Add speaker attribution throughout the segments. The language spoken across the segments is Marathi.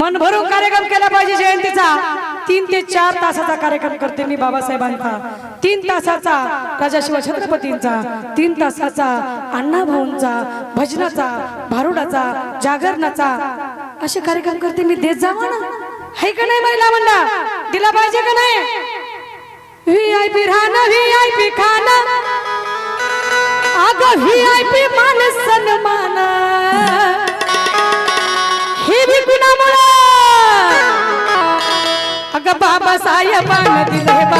Speaker 1: मन भरून कार्यक्रम केला पाहिजे जयंतीचा. तीन ते चार तासाचा कार्यक्रम करते मी बाबासाहेबांचा. तीन तासाचा राजा शिवछत्रपतींचा. तीन तासाचा अण्णा भाऊंचा भजनाचा भारुडाचा जागरणाचा. असे कार्यक्रम करते मी देत जावा ना है का नाही महिला म्हणला दिला पाहिजे का नाही? व्ही आय पी राहणं व्ही आय पी खाना अगं व्ही आय पी मान सन्मान. Baba sorry i'm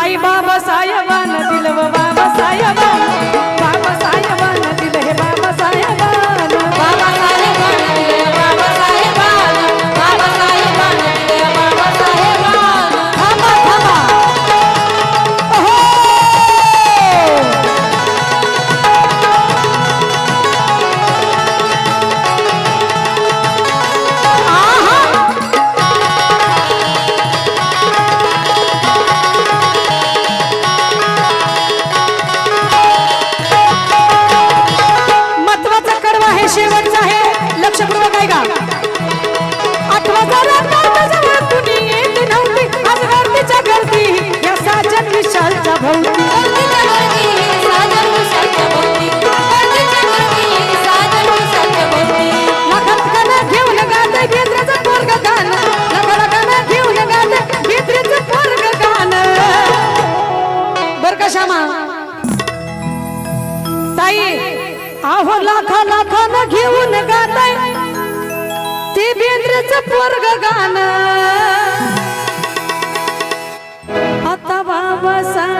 Speaker 1: Sai Baba Sai Baba दिलवा बाबा. लाखा लाखान घेऊन गाताय. ते बेंद्रच पोरग गाणं. आता बाबासा